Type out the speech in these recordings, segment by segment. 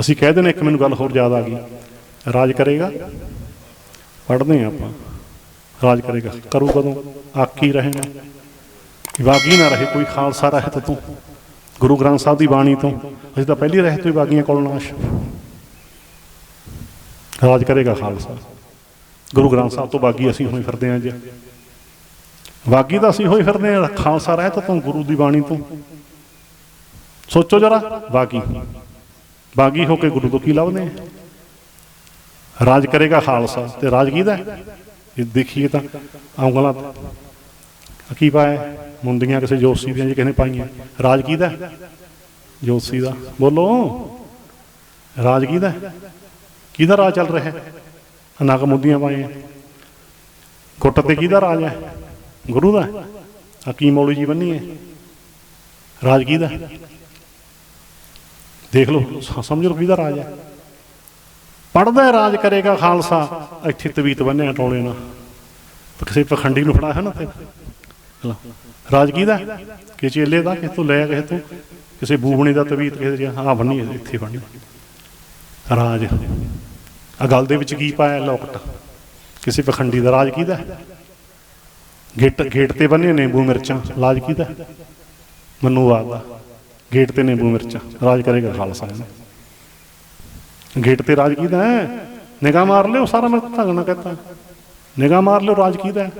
ਅਸੀਂ ਕਹਿ ਦਿੰਦੇ ਇੱਕ ਮੈਨੂੰ ਗੱਲ ਹੋਰ ਯਾਦ ਆ ਗਈ। ਰਾਜ ਕਰੇਗਾ? ਪੜ੍ਹਦੇ ਹਾਂ ਆਪਾਂ। ਰਾਜ ਕਰੇਗਾ। ਕਰੂ ਕਦੋਂ? ਆਕੀ ਰਹੇ ਬਾਗੀ ਨਾ ਰਹੇ, ਕੋਈ ਖਾਲਸਾ ਰਹੇ ਤਾਂ ਤੂੰ। ਗੁਰੂ ਗ੍ਰੰਥ ਸਾਹਿਬ ਦੀ ਬਾਣੀ ਤੋਂ। ਅਸੀਂ ਤਾਂ ਪਹਿਲੀ ਰਹਿ ਤੋਂ ਹੀ ਬਾਗੀਆਂ ਕੋਲ ਨਾਸ਼। ਰਾਜ ਕਰੇਗਾ ਖਾਲਸਾ। ਗੁਰੂ ਗ੍ਰੰਥ ਸਾਹਿਬ ਤੋਂ ਬਾਗੀ ਅਸੀਂ ਹੋਈ ਫਿਰਦੇ ਹਾਂ ਅੱਜ ਬਾਗੀ ਤਾਂ ਅਸੀਂ ਹੋਈ ਫਿਰਦੇ ਹਾਂ, ਖਾਲਸਾ ਰਹਿ ਤਾਂ ਤੂੰ ਗੁਰੂ ਦੀ ਬਾਣੀ ਤੋਂ। ਸੋਚੋ ਜਰਾ, ਬਾਗੀ। ਬਾਗੀ ਹੋ ਕੇ ਗੁਰੂ ਤੋਂ ਕੀ ਲੱਭਦੇ ਰਾਜ ਕਰੇਗਾ ਖਾਲਸਾ। ਤੇ ਰਾਜ ਕਿਹਦਾ ਇਹ ਦੇਖੀਏ ਤਾਂ ਉਂਗਲਾਂ ਕੀ ਪਾਇਆ ਮੁੰਦੀਆਂ ਕਿਸੇ ਜੋਸ਼ੀ ਦੀਆਂ ਜੀ ਕਿਸੇ ਨੇ ਪਾਈਆਂ। ਰਾਜ ਕਿਹਦਾ ਹੈ? ਜੋਸ਼ੀ ਦਾ। ਬੋਲੋ। ਰਾਜ ਕਿਹਦਾ ਕਿਹਦਾ ਰਾਜ ਚੱਲ ਰਿਹਾ ਹੈ? ਨਗ ਮੁੰਦੀਆਂ ਪਾਈਆਂ। ਗੁੱਟ ਤੇ ਕਿਹਦਾ ਰਾਜ ਹੈ? ਗੁਰੂ ਦਾ। ਹਕੀਮ ਮੌਲੀ ਜੀ ਬੰਨੀ ਹੈ? ਰਾਜ ਕਿਹਦਾ ਦੇਖ ਲਓ ਸਮਝ ਲਓ ਕਿਹਦਾ ਰਾਜ ਹੈ। ਪੜਦਾ ਰਾਜ ਕਰੇਗਾ ਖਾਲਸਾ। ਇੱਥੇ ਤਵੀਤ ਬੰਨਿਆ ਟੋਲੇ ਨਾਲ। ਤੇ ਕਿਸੇ ਪਖੰਡੀ ਨੂੰ ਫੜਾਇਆ ਨਾ ਤੇ ਰਾਜ ਕਿਹਦਾ ਹੈ? ਕਿ ਚੇਲੇ ਦਾ, ਕਿਸੇ ਤੋਂ ਲੈ ਕਿਸੇ ਤੋਂ। ਕਿਸੇ ਬੂਬਣੇ ਦਾ ਤਵੀਤ ਕਿਸੇ ਦੀ ਆ ਬੰਨੀ ਇੱਥੇ ਬੰਨੀ। ਰਾਜ। ਆ ਗੱਲ ਦੇ ਵਿੱਚ ਕੀ ਪਾਇਆ ਲੋਕਟ? ਕਿਸੇ ਪਖੰਡੀ ਦਾ ਰਾਜ ਕਿਹਦਾ ਗੇਟ ਗੇਟ ਤੇ ਬੰਨੇ ਨਿੰਬੂ ਮਿਰਚਾਂ। ਲਾਜ ਕਿਹਦਾ ਹੈ? ਮਨੂਵਾਦ ਦਾ। ਗੇਟ ਤੇ ਨਿੰਬੂ ਮਿਰਚ। ਰਾਜ ਕਰੇਗਾ ਖਾਲਸਾ ਇਹਨੇ। ਗੇਟ ਤੇ ਰਾਜ ਕਿਹਦਾ ਹੈ? ਨਿਗਾਹ ਮਾਰ ਲਿਓ, ਸਾਰਾ ਮੈਂ ਢੰਗ ਕਹਤਾ। ਨਿਗਾਹ ਮਾਰ ਲਿਓ, ਰਾਜ ਕਿਹਦਾ ਹੈ?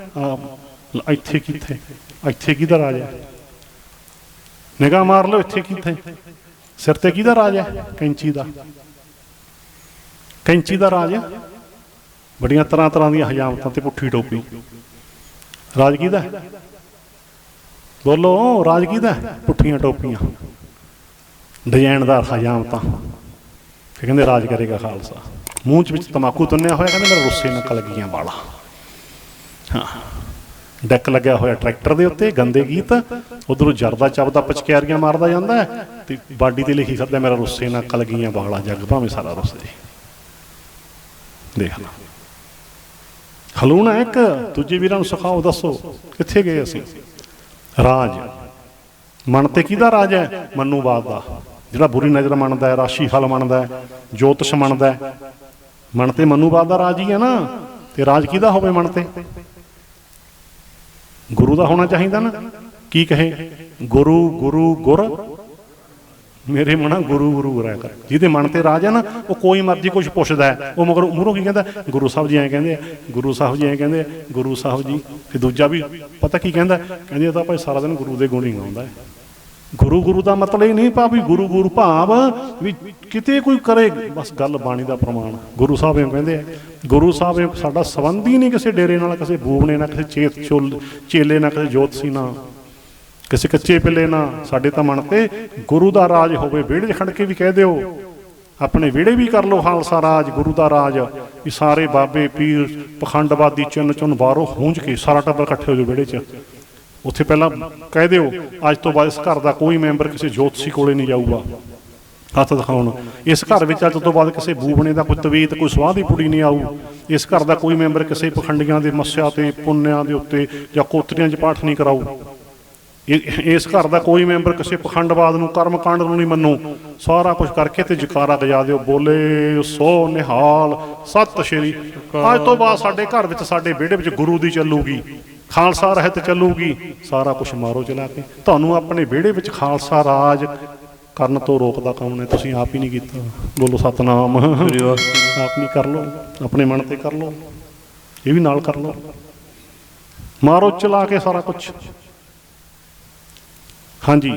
ਇੱਥੇ ਕਿੱਥੇ? ਇੱਥੇ ਕਿਹਦਾ ਰਾਜ ਹੈ? ਨਿਗਾਹ ਮਾਰ ਲਿਓ, ਇੱਥੇ ਕਿੱਥੇ? ਸਿਰ ਤੇ ਕਿਹਦਾ ਰਾਜ ਹੈ? ਕੈਂਚੀ ਦਾ। ਕੈਂਚੀ ਦਾ ਰਾਜ ਬੜੀਆਂ ਤਰ੍ਹਾਂ ਤਰ੍ਹਾਂ ਦੀਆਂ ਹਜਾਮਤਾਂ ਤੇ ਪੁੱਠੀ ਟੋਪੀ। ਰਾਜ ਕਿਹਦਾ ਬੋਲੋ, ਰਾਜ ਕਿਹਦਾ ਪੁੱਠੀਆਂ ਟੋਪੀਆਂ। ਡਿਜ਼ਾਈਨਦਾਰ ਹਜਾਮਤਾਂ ਫਿਰ ਕਹਿੰਦੇ, ਰਾਜ ਕਰੇਗਾ ਖਾਲਸਾ। ਮੂੰਹ ਚ ਵਿੱਚ ਤਮਾਕੂ ਤੁੰਨਿਆ ਹੋਇਆ, ਕਹਿੰਦੇ, ਮੇਰਾ ਰੁੱਸੇ ਨਕਲ ਗਈਆਂ ਬਾਲਾ ਹਾਂ। ਡੈਕ ਲੱਗਿਆ ਹੋਇਆ ਟਰੈਕਟਰ ਦੇ ਉੱਤੇ, ਗੰਦੇ ਗੀਤ। ਉਧਰੋਂ ਜਰਦਾ ਚੱਬਦਾ ਪਚਕਿਆਰੀਆਂ ਮਾਰਦਾ ਜਾਂਦਾ ਤੇ ਬਾਡੀ ਤੇ ਲਿਖੀ ਫਿਰਦਾ ਮੇਰਾ ਰੁੱਸੇ ਨਾਲ ਕਲ ਗਈਆਂ ਬਾਲਾ ਜੱਗ ਭਾਵੇਂ ਸਾਰਾ ਰੁੱਸ। ਜੇ ਦੇਖ ਲਾ। ਹਲੂਣਾ ਇੱਕ, ਦੂਜੇ ਵੀਰਾਂ ਨੂੰ ਸਿਖਾਓ, ਦੱਸੋ, ਕਿੱਥੇ ਗਏ ਅਸੀਂ? ਰਾਜ। ਮਨ ਤੇ ਕਿਹਦਾ ਰਾਜ ਹੈ? ਮਨੂ ਬਾਦ ਦਾ। ਜਿਹੜਾ ਬੁਰੀ ਨਜ਼ਰ ਮੰਨਦਾ ਹੈ, ਰਾਸ਼ੀ ਫਲ ਮੰਨਦਾ ਹੈ, ਜੋਤਿਸ਼ ਮੰਨਦਾ ਹੈ, ਮਨ ਤੇ ਮਨੂਵਾਦ ਦਾ ਰਾਜ ਹੀ ਹੈ ਨਾ। ਤੇ ਰਾਜ ਕਿਹਦਾ ਹੋਵੇ ਮਨ ਤੇ? ਗੁਰੂ ਦਾ ਹੋਣਾ ਚਾਹੀਦਾ ਨਾ। ਕੀ ਕਹੇ? ਗੁਰੂ ਗੁਰੂ, ਗੁਰ। ਮੇਰੇ ਮਨਾ ਗੁਰੂ ਗੁਰੂ ਕਰਿਆ ਕਰ। ਜਿਹਦੇ ਮਨ ਤੇ ਰਾਜ ਹੈ ਨਾ, ਉਹ ਕੋਈ ਮਰਜ਼ੀ ਕੁਝ ਪੁੱਛਦਾ ਹੈ। ਉਹ ਮਗਰ ਮੂਹਰੋਂ ਕੀ ਕਹਿੰਦਾ ਗੁਰੂ ਸਾਹਿਬ ਜੀ ਐਂ ਕਹਿੰਦੇ ਆ, ਗੁਰੂ ਸਾਹਿਬ ਜੀ ਐਂ ਕਹਿੰਦੇ ਆ, ਗੁਰੂ ਸਾਹਿਬ ਜੀ। ਫਿਰ ਦੂਜਾ ਵੀ ਪਤਾ ਕੀ ਕਹਿੰਦਾ ਕਹਿੰਦੇ ਤਾਂ ਭਾਈ ਸਾਰਾ ਦਿਨ ਗੁਰੂ ਦੇ ਗੁਣ ਹੀ ਗਾਉਂਦਾ ਹੈ। ਗੁਰੂ ਗੁਰੂ ਦਾ ਮਤਲਬ ਇਹ ਨਹੀਂ ਪਾ ਵੀ ਗੁਰੂ ਗੁਰੂ ਭਾਵ ਵੀ ਕਿਤੇ ਕੋਈ ਕਰੇ, ਬਸ ਗੱਲ ਬਾਣੀ ਦਾ ਪ੍ਰਮਾਣ। ਗੁਰੂ ਸਾਹਿਬ ਇਹ ਕਹਿੰਦੇ ਆ, ਗੁਰੂ ਸਾਹਿਬ ਇਹ ਸਾਡਾ ਸੰਬੰਧ ਹੀ ਨਹੀਂ ਕਿਸੇ ਡੇਰੇ ਨਾਲ, ਕਿਸੇ ਬੂਬਣੇ ਨਾਲ, ਕਿਸੇ ਚੇਤ ਚੋਲ, ਚੇਲੇ ਨਾਲ, ਕਿਸੇ ਜੋਤਸੀ ਨਾਲ, ਕਿਸੇ ਕੱਚੇ ਪਿੱਲੇ ਨਾਲ। ਸਾਡੇ ਤਾਂ ਮਨ ਤੇ ਗੁਰੂ ਦਾ ਰਾਜ ਹੋਵੇ, ਵਿਹੜੇ 'ਚ ਖੜ ਕੇ ਵੀ ਕਹਿ ਦਿਓ, ਆਪਣੇ ਵਿਹੜੇ ਵੀ ਕਰ ਲਓ ਖਾਲਸਾ ਰਾਜ, ਗੁਰੂ ਦਾ ਰਾਜ। ਵੀ ਸਾਰੇ ਬਾਬੇ, ਪੀਰ, ਪਖੰਡਵਾਦੀ ਚੰਨ ਚੁੰਨ ਬਾਹਰੋਂ ਹੂੰਝ ਕੇ ਸਾਰਾ ਟੱਬਰ ਇਕੱਠੇ ਹੋ ਜਾਓ ਵਿਹੜੇ 'ਚ। ਉੱਥੇ ਪਹਿਲਾਂ ਕਹਿ ਦਿਓ, ਅੱਜ ਤੋਂ ਬਾਅਦ ਇਸ ਘਰ ਦਾ ਕੋਈ ਮੈਂਬਰ ਕਿਸੇ ਜੋਤਸ਼ੀ ਕੋਲੇ ਨਹੀਂ ਜਾਊਗਾ। ਹੱਥ ਦਿਖਾਉਣ। ਇਸ ਘਰ ਵਿੱਚ ਅੱਜ ਤੋਂ ਬਾਅਦ ਕਿਸੇ ਬੂਬਣੇ ਦਾ ਕੋਈ ਤਵੀਤ, ਕੋਈ ਸਵਾਹ ਦੀ ਪੁੜੀ ਨਹੀਂ ਆਊ। ਇਸ ਘਰ ਦਾ ਕੋਈ ਮੈਂਬਰ ਕਿਸੇ ਪਖੰਡੀਆਂ ਦੇ ਮੱਸਿਆ ਤੇ, ਪੁੰਨਿਆਂ ਦੇ ਉੱਤੇ ਜਾਂ ਕੋਤਰੀਆਂ 'ਚ ਪਾਠ ਨਹੀਂ ਕਰਾਊ। ਇਹ- ਇਸ ਘਰ ਦਾ ਕੋਈ ਮੈਂਬਰ ਕਿਸੇ ਪਖੰਡਵਾਦ ਨੂੰ, ਕਰਮਕਾਂਡ ਨੂੰ ਨਹੀਂ ਮੰਨੂ। ਸਾਰਾ ਕੁਝ ਕਰਕੇ ਤੇ ਜਕਾਰਾ ਗਜਾ ਦਿਓ। ਬੋਲੇ, ਸੋ ਨਿਹਾਲ। ਸਤਿ ਸ਼੍ਰੀ ਅੱਜ ਤੋਂ ਬਾਅਦ ਸਾਡੇ ਘਰ ਵਿੱਚ ਸਾਡੇ ਵਿਹੜੇ ਵਿੱਚ ਗੁਰੂ ਦੀ ਚੱਲੂਗੀ। ਖਾਲਸਾ ਰਹਿਤ ਚੱਲੂਗੀ ਸਾਰਾ ਕੁਝ ਮਾਰੋ ਚਲਾ ਕੇ ਤੁਹਾਨੂੰ ਆਪਣੇ ਵਿਹੜੇ ਵਿੱਚ ਖਾਲਸਾ ਰਾਜ ਕਰਨ ਤੋਂ ਰੋਕਦਾ ਕੌਣ ਹੈ? ਤੁਸੀਂ ਆਪ ਹੀ ਨਹੀਂ ਕੀਤਾ। ਬੋਲੋ ਸਤਨਾਮ। ਆਪ ਨਹੀਂ ਕਰ ਲਓ। ਆਪਣੇ ਮਨ ਤੇ ਕਰ ਲਓ। ਇਹ ਵੀ ਨਾਲ ਕਰ ਲਓ। ਮਾਰੋ ਚਲਾ ਕੇ ਸਾਰਾ ਕੁਝ ਹਾਂਜੀ।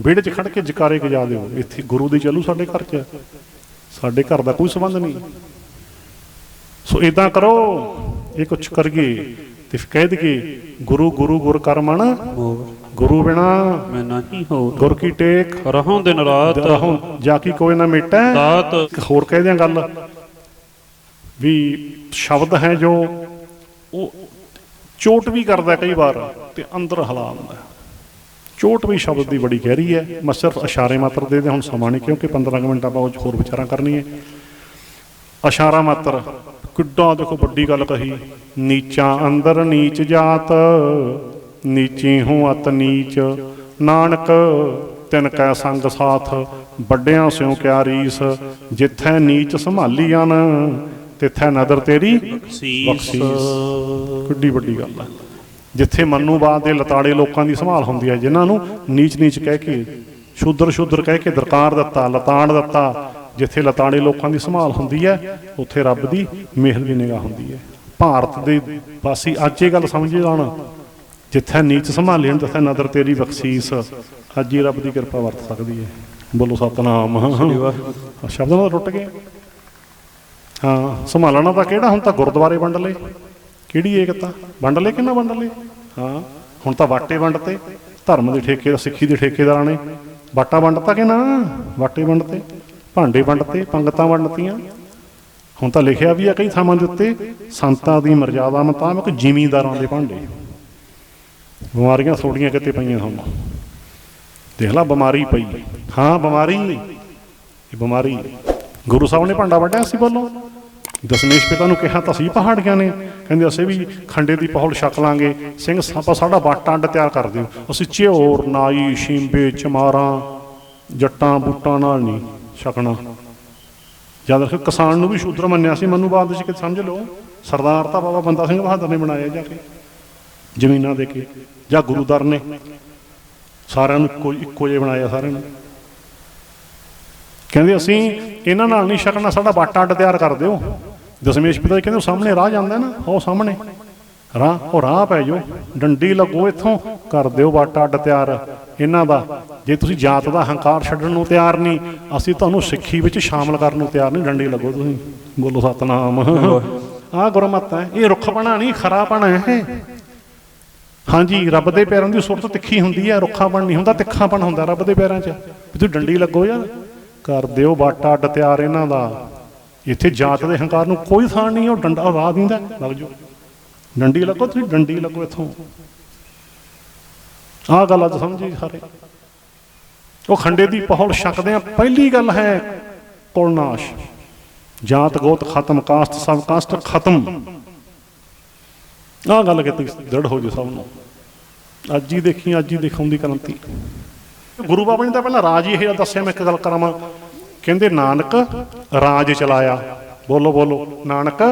ਵਿਹੜੇ 'ਚ ਖੜ ਕੇ ਜਕਾਰੇ ਗਜਾ ਦਿਓ। ਇੱਥੇ ਗੁਰੂ ਦੀ ਚੱਲੂ ਸਾਡੇ ਘਰ 'ਚ। ਸਾਡੇ ਘਰ ਦਾ ਕੋਈ ਸੰਬੰਧ ਨਹੀਂ। ਸੋ ਇਦਾਂ ਕਰੋ। ਇਹ ਕੁਛ ਕਰੀਏ। ਤੇ ਫਿਰ ਕਹਿ ਦਈਏ ਗੁਰੂ ਗੁਰੂ ਗੁਰ ਕਰਮਣ ਗੁਰੂ ਬਿਨਾ ਮੈਂ ਨਹੀਂ ਹੋ ਗੁਰ ਕੀ ਟੇਕ? ਰਹੋਂ ਦਿਨ ਰਾਤ। ਰਹੋ ਜਾ ਕੀ ਕੋਈ ਨਾ ਮਿਟੈ। ਦਾਤ ਇੱਕ ਹੋਰ ਕਹਿ ਦਿਆਂ ਗੱਲ ਵੀ ਸ਼ਬਦ ਹੈ ਜੋ ਉਹ ਚੋਟ ਵੀ ਕਰਦਾ ਕਈ ਵਾਰ ਤੇ ਅੰਦਰ ਹਲਾ ਦਿੰਦਾ ਹੈ। ਚੋਟ ਵੀ ਸ਼ਬਦ ਦੀ ਬੜੀ ਗਹਿਰੀ ਹੈ। ਮੈਂ ਸਿਰਫ ਇਸ਼ਾਰੇ ਮਾਤਰ ਦੇ ਦੇ ਹੁਣ ਸਮਾਂ ਨਹੀਂ ਕਿਉਂਕਿ 15 ਕੁ ਮਿੰਟ ਆਪਾਂ ਹੋਰ ਵਿਚਾਰਾਂ ਕਰਨੀ ਹੈ ਇਸ਼ਾਰਾ ਮਾਤਰ ਕਿੱਡਾ ਦੇਖੋ, ਵੱਡੀ ਗੱਲ ਕਹੀ। ਨੀਚਾਂ ਅੰਦਰ ਨੀਚ ਜਾਤ, ਨੀਚੀ ਹੂੰ ਅਤ ਨੀਚ। ਨਾਨਕ, ਤਿਨ ਕੈ ਸੰਗ ਸਾਥ, ਵੱਡਿਆਂ ਸਿਉ ਕਿਆ ਰੀਸ। ਜਿੱਥੈ ਨੀਚ ਸੰਭਾਲੀਆਂ ਤਿੱਥੈ ਨਦਰ ਤੇਰੀ ਸੀਸ ਕਿੱਡੀ ਵੱਡੀ ਗੱਲ ਹੈ ਜਿੱਥੇ ਮੰਨੂਬਾਦ ਦੇ ਲਤਾੜੇ ਲੋਕਾਂ ਦੀ ਸੰਭਾਲ ਹੁੰਦੀ ਹੈ ਜਿਨ੍ਹਾਂ ਨੂੰ ਨੀਚ ਨੀਚ ਕਹਿ ਕੇ ਸ਼ੂਦਰ ਸ਼ੂਦਰ ਕਹਿ ਕੇ ਦਰਕਾਰ ਦਿੱਤਾ, ਲਤਾੜ ਦਿੱਤਾ ਜਿੱਥੇ ਲਤਾੜੇ ਲੋਕਾਂ ਦੀ ਸੰਭਾਲ ਹੁੰਦੀ ਹੈ ਉੱਥੇ ਰੱਬ ਦੀ ਮਿਹਰ ਦੀ ਨਿਗਾਹ ਹੁੰਦੀ ਹੈ। ਭਾਰਤ ਦੇ ਵਾਸੀ ਅੱਜ ਇਹ ਗੱਲ ਸਮਝੇ ਜਾਣ ਜਿੱਥੇ ਨੀਚ ਸੰਭਾਲਣ ਤਿੱਥੇ ਨਦਰ ਤੇਰੀ ਬਖਸ਼ੀਸ ਅੱਜ ਹੀ ਰੱਬ ਦੀ ਕਿਰਪਾ ਵਰਤ ਸਕਦੀ ਹੈ। ਬੋਲੋ ਸਤਨਾਮ। ਸ਼ਬਦਾਂ ਦਾ ਟੁੱਟ ਗਏ। ਹਾਂ ਸੰਭਾਲਣਾ ਤਾਂ ਕਿਹੜਾ? ਹੁਣ ਤਾਂ ਗੁਰਦੁਆਰੇ ਵੰਡ ਲਏ ਕਿਹੜੀ ਏਕਤਾ? ਵੰਡ ਲਏ ਕਿ ਨਾ ਵੰਡ ਲਏ ਹਾਂ ਹੁਣ ਤਾਂ ਵਾਟੇ ਵੰਡਤੇ। ਧਰਮ ਦੇ ਠੇਕੇ ਸਿੱਖੀ ਦੇ ਠੇਕੇਦਾਰਾਂ ਨੇ ਵਾਟਾ ਵੰਡਤਾ ਕਿ ਨਾ ਵਾਟੇ ਵੰਡਤੇ। ਭਾਂਡੇ ਵੰਡਤੇ, ਪੰਗਤਾਂ ਵੰਡਤੀਆਂ। ਹੁਣ ਤਾਂ ਲਿਖਿਆ ਵੀ ਆ ਕਈ ਥਾਵਾਂ ਦੇ ਉੱਤੇ, ਸੰਤਾਂ ਦੀ ਮਰਜ਼ਾਦਾ ਮੁਤਾਬਕ ਜ਼ਿਮੀਂਦਾਰਾਂ ਦੇ ਭਾਂਡੇ। ਬਿਮਾਰੀਆਂ ਥੋੜੀਆਂ ਕਿਤੇ ਪਈਆਂ ਹੁਣ। ਦੇਖ ਲਾ, ਬਿਮਾਰੀ ਪਈ। ਹਾਂ, ਬਿਮਾਰੀ। ਇਹ ਬਿਮਾਰੀ। ਗੁਰੂ ਸਾਹਿਬ ਨੇ ਭਾਂਡਾ ਵੱਢਿਆ ਸੀ ਬੋਲੋ ਦਸ਼ਮੇਸ਼ ਪਿਤਾ ਨੂੰ ਕਿਹਾ ਤਾਂ ਸੀ, ਪਹਾੜੀਆਂ ਨੇ। ਕਹਿੰਦੇ, ਅਸੀਂ ਵੀ ਖੰਡੇ ਦੀ ਪਹੌਲ ਛਕ ਲਾਂਗੇ। ਸਿੰਘ ਸਾਪਾ ਸਾਡਾ ਬਾਟਾ ਅੰਡ ਤਿਆਰ ਕਰ ਦਿਓ। ਅਸੀਂ ਝਿਓਰ ਨਾਈ, ਸ਼ੀਂਬੇ, ਚਮਾਰਾਂ, ਜੱਟਾਂ, ਬੂਟਾਂ ਨਾਲ ਨਹੀਂ। ਛਕਣਾ। ਜਦ ਤੱਕ ਕਿਸਾਨ ਨੂੰ ਵੀ ਸ਼ੂਦਰ ਮੰਨਿਆ ਸੀ, ਮਨੂੰ ਬਾਦ ਚ ਕਿ ਸਮਝ ਲਓ। ਸਰਦਾਰ ਤਾਂ ਬਾਬਾ ਬੰਦਾ ਸਿੰਘ ਬਹਾਦਰ ਨੇ ਬਣਾਇਆ ਜਾ ਕੇ, ਜ਼ਮੀਨਾਂ ਦੇ ਕੇ, ਜਾਂ ਗੁਰੂਦਰ ਨੇ। ਸਾਰਿਆਂ ਨੂੰ ਇੱਕੋ ਇੱਕੋ ਜਿਹਾ ਬਣਾਇਆ ਸਾਰਿਆਂ ਨੂੰ। ਕਹਿੰਦੇ ਅਸੀਂ ਇਹਨਾਂ ਨਾਲ ਨਹੀਂ ਛਕਣਾ, ਸਾਡਾ ਬਾਟਾ ਅੱਡ ਤਿਆਰ ਕਰ ਦਿਓ। ਦਸ਼ਮੇਸ਼ ਪਿਤਾ ਜੀ ਕਹਿੰਦੇ, ਉਹ ਸਾਹਮਣੇ ਰਾਹ ਜਾਂਦਾ ਨਾ, ਉਹ ਸਾਹਮਣੇ। ਰਾਹ ਉਹ ਰਾਹ ਪੈ ਜਾਓ, ਡੰਡੀ ਲੱਗੋ ਇੱਥੋਂ, ਕਰ ਦਿਓ ਬਾਟਾ ਅੱਡ ਤਿਆਰ। ਇਹਨਾਂ ਦਾ। ਜੇ ਤੁਸੀਂ ਜਾਤ ਦਾ ਹੰਕਾਰ ਛੱਡਣ ਨੂੰ ਤਿਆਰ ਨਹੀਂ, ਅਸੀਂ ਤੁਹਾਨੂੰ ਸਿੱਖੀ ਵਿੱਚ ਸ਼ਾਮਲ ਕਰਨ ਨੂੰ ਤਿਆਰ ਨਹੀਂ। ਡੰਡੀ ਲੱਗੋ ਤੁਸੀਂ। ਬੋਲੋ ਸਤਨਾਮ। ਆਹ ਗੁਰਮਤ ਹੈ। ਇਹ ਰੁੱਖਪਣਾ ਨਹੀਂ, ਖਰਾਪਣਾ ਹੈ। ਹਾਂਜੀ, ਰੱਬ ਦੇ ਪੈਰਾਂ ਦੀ ਸੁਰਤ ਤਿੱਖੀ ਹੁੰਦੀ ਹੈ। ਰੁੱਖਾਪਣ ਨਹੀਂ ਹੁੰਦਾ, ਤਿੱਖਾਪਣ ਹੁੰਦਾ ਰੱਬ ਦੇ ਪੈਰਾਂ 'ਚ। ਵੀ ਤੂੰ ਡੰਡੀ ਲੱਗੋ ਯਾਰ ਕਰ ਦਿਓ ਬਾਟਾ ਅੱਡ ਤਿਆਰ ਇਹਨਾਂ ਦਾ। ਇੱਥੇ ਜਾਤ ਦੇ ਹੰਕਾਰ ਨੂੰ ਕੋਈ ਥਾਂ ਨਹੀਂ, ਉਹ ਡੰਡਾ ਰਾਹ ਦਿੰਦਾ। ਲੱਗ ਜਾਓ ਡੰਡੀ ਲੱਗੋ, ਤੁਸੀਂ ਡੰਡੀ ਲੱਗੋ ਇੱਥੋਂ। ਆਹ ਗੱਲ ਅੱਜ ਸਮਝੀ ਸਾਰੇ। ਉਹ ਖੰਡੇ ਦੀ ਪਹੌਲ ਛਕਦੇ ਆ, ਪਹਿਲੀ ਗੱਲ ਹੈ ਕੁਲਨਾਸ਼ ਜਾਤ ਗੋਤ ਖਤਮ ਕਾਸਟ ਸਭ ਕਾਸਟ ਖਤਮ। ਆਹ ਗੱਲ ਕਿਤੇ ਦ੍ਰਿੜ ਹੋ ਜੇ ਸਭ ਨੂੰ। ਅੱਜ ਹੀ ਦੇਖੀ, ਅੱਜ ਹੀ ਦਿਖਾਉਂਦੀ ਕ੍ਰਾਂਤੀ। ਗੁਰੂ ਬਾਬਾ ਜੀ ਦਾ ਪਹਿਲਾਂ ਰਾਜ ਹੀ ਇਹ ਦੱਸਿਆ, ਮੈਂ ਇੱਕ ਗੱਲ ਕਰਾਂਵਾ। ਕਹਿੰਦੇ, ਨਾਨਕ ਰਾਜ ਚਲਾਇਆ। ਬੋਲੋ ਬੋਲੋ। ਨਾਨਕ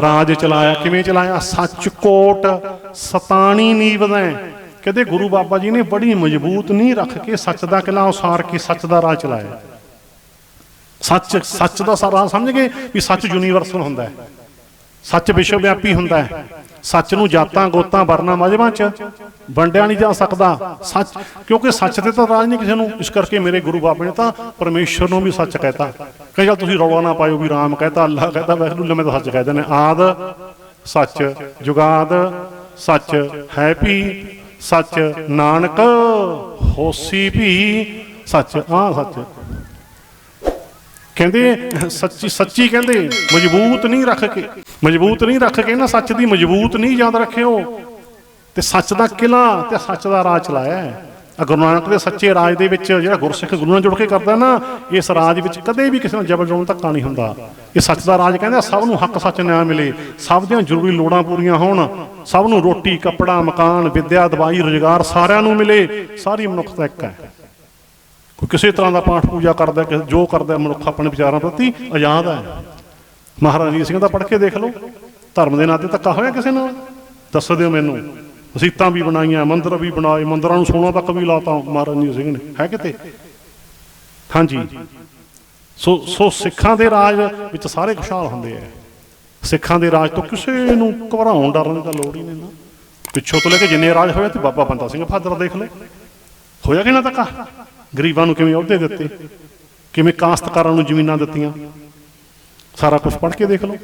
ਰਾਜ ਚਲਾਇਆ, ਕਿਵੇਂ ਚਲਾਇਆ? ਸੱਚ ਕੋਟ ਸਤਾਣੀ ਨੀਵਦੈ ਕਹਿੰਦੇ ਗੁਰੂ ਬਾਬਾ ਜੀ ਨੇ ਬੜੀ ਮਜ਼ਬੂਤ ਨਹੀਂ ਰੱਖ ਕੇ ਸੱਚ ਦਾ ਕਿਲਾ ਉਸਾਰ ਕੇ ਸੱਚ ਦਾ ਰਾਜ ਚਲਾਇਆ। ਸੱਚ ਸੱਚ ਦਾ ਸਾਰਾ ਸਮਝ ਗਏ ਵੀ ਸੱਚ ਯੂਨੀਵਰਸਲ ਹੁੰਦਾ ਹੈ। ਸੱਚ ਵਿਸ਼ਵ ਵਿਆਪੀ ਹੁੰਦਾ ਹੈ। ਸੱਚ ਨੂੰ ਜਾਤਾਂ, ਗੋਤਾਂ, ਵਰਨਾ ਮਜਬਾਂ ਚ ਵੰਡਿਆ ਨਹੀਂ ਜਾ ਸਕਦਾ। ਸੱਚ, ਕਿਉਂਕਿ ਸੱਚ ਤੇ ਤਾਂ ਰਾਜ ਨਹੀਂ ਕਿਸੇ ਨੂੰ। ਇਸ ਕਰਕੇ ਮੇਰੇ ਗੁਰੂ ਬਾਬੇ ਨੇ ਤਾਂ ਪਰਮੇਸ਼ਰ ਨੂੰ ਵੀ ਸੱਚ ਕਹਿਤਾ। ਕਹੇ ਚਲ ਤੁਸੀਂ ਰੌਲਾ ਨਾ ਪਾਇਓ ਵੀ ਰਾਮ ਕਹਿਤਾ, ਅੱਲਾਹ ਕਹਿਤਾ ਵੈਗਰੂ ਲੰਮੇ ਤਾਂ ਸੱਚ ਕਹਿ ਦਿੰਦੇ। ਆਦ, ਸੱਚ, ਜੁਗਾਦ, ਸੱਚ ਹੈਪੀ ਸੱਚ ਨਾਨਕ, ਹੋਸੀ ਵੀ ਸੱਚ। ਆ ਸੱਚ। ਕਹਿੰਦੇ, ਸੱਚੀ ਸੱਚੀ ਕਹਿੰਦੇ, ਮਜ਼ਬੂਤ ਨਹੀਂ ਰੱਖ ਕੇ। ਮਜ਼ਬੂਤ ਨਹੀਂ ਰੱਖ ਕੇ ਨਾ ਸੱਚ ਦੀ ਮਜ਼ਬੂਤ ਨਹੀਂ ਯਾਦ ਰੱਖਿਓ। ਤੇ ਸੱਚ ਦਾ ਕਿਲਾ ਤੇ ਸੱਚ ਦਾ ਰਾਹ ਚਲਾਇਆ ਗੁਰੂ ਨਾਨਕ ਦੇ ਸੱਚੇ ਰਾਜ ਦੇ ਵਿੱਚ ਜਿਹੜਾ ਗੁਰਸਿੱਖ ਗੁਰੂ ਨਾਲ ਜੁੜ ਕੇ ਕਰਦਾ ਨਾ, ਇਸ ਰਾਜ ਵਿੱਚ ਕਦੇ ਵੀ ਕਿਸੇ ਨਾਲ ਜ਼ਬਰ ਜ਼ੁਲਮ ਧੱਕਾ ਨਹੀਂ ਹੁੰਦਾ। ਇਹ ਸੱਚ ਦਾ ਰਾਜ ਕਹਿੰਦਾ ਸਭ ਨੂੰ ਹੱਕ ਸੱਚ ਨਿਆਂ ਮਿਲੇ, ਸਭ ਦੀਆਂ ਜ਼ਰੂਰੀ ਲੋੜਾਂ ਪੂਰੀਆਂ ਹੋਣ, ਸਭ ਨੂੰ ਰੋਟੀ, ਕੱਪੜਾ, ਮਕਾਨ, ਵਿੱਦਿਆ, ਦਵਾਈ, ਰੋਜ਼ਗਾਰ ਸਾਰਿਆਂ ਨੂੰ ਮਿਲੇ, ਸਾਰੀ ਮਨੁੱਖਤਾ ਇੱਕ ਹੈ। ਕੋਈ ਕਿਸੇ ਤਰ੍ਹਾਂ ਦਾ ਪਾਠ ਪੂਜਾ ਕਰਦਾ, ਕਿਸੇ ਜੋ ਕਰਦਾ, ਮਨੁੱਖ ਆਪਣੇ ਵਿਚਾਰਾਂ ਪ੍ਰਤੀ ਆਜ਼ਾਦ ਹੈ। ਮਹਾਰਾਜਾ ਸਿੰਘ ਦਾ ਪੜ੍ਹ ਕੇ ਦੇਖ ਲਓ, ਧਰਮ ਦੇ ਨਾਂ ਤੇ ਧੱਕਾ ਹੋਇਆ ਕਿਸੇ ਨਾਲ? ਦੱਸ ਦਿਓ ਮੈਨੂੰ। ਮਸੀਤਾਂ ਵੀ ਬਣਾਈਆਂ, ਮੰਦਰ ਵੀ ਬਣਾਏ, ਮੰਦਰਾਂ ਨੂੰ ਸੋਨਾ ਤੱਕ ਵੀ ਲਾਤਾ ਮਹਾਰਾਜਾ ਰਣਜੀਤ ਸਿੰਘ ਨੇ। ਹੈ ਕਿਤੇ? ਹਾਂਜੀ। ਸੋ ਸੋ ਸਿੱਖਾਂ ਦੇ ਰਾਜ ਵਿੱਚ ਸਾਰੇ ਖੁਸ਼ਹਾਲ ਹੁੰਦੇ ਆ। ਸਿੱਖਾਂ ਦੇ ਰਾਜ ਤੋਂ ਕਿਸੇ ਨੂੰ ਘਬਰਾਉਣ, ਡਰਨ ਦੀ ਤਾਂ ਲੋੜ ਹੀ ਨਹੀਂ ਨਾ। ਪਿੱਛੋਂ ਤੋਂ ਲੈ ਕੇ ਜਿੰਨੇ ਰਾਜ ਹੋਏ ਤੇ ਬਾਬਾ ਬੰਦਾ ਸਿੰਘ ਫਾਦਰ ਦੇਖ ਲਓ ਹੋਇਆ ਕਿ ਨਾ ਧੱਕਾ ਗਰੀਬਾਂ ਨੂੰ ਕਿਵੇਂ ਅਹੁਦੇ ਦਿੱਤੇ? ਕਿਵੇਂ ਕਾਸਤਕਾਰਾਂ ਨੂੰ ਜ਼ਮੀਨਾਂ ਦਿੱਤੀਆਂ? ਸਾਰਾ ਕੁਝ ਪੜ੍ਹ ਕੇ ਦੇਖ ਲਓ।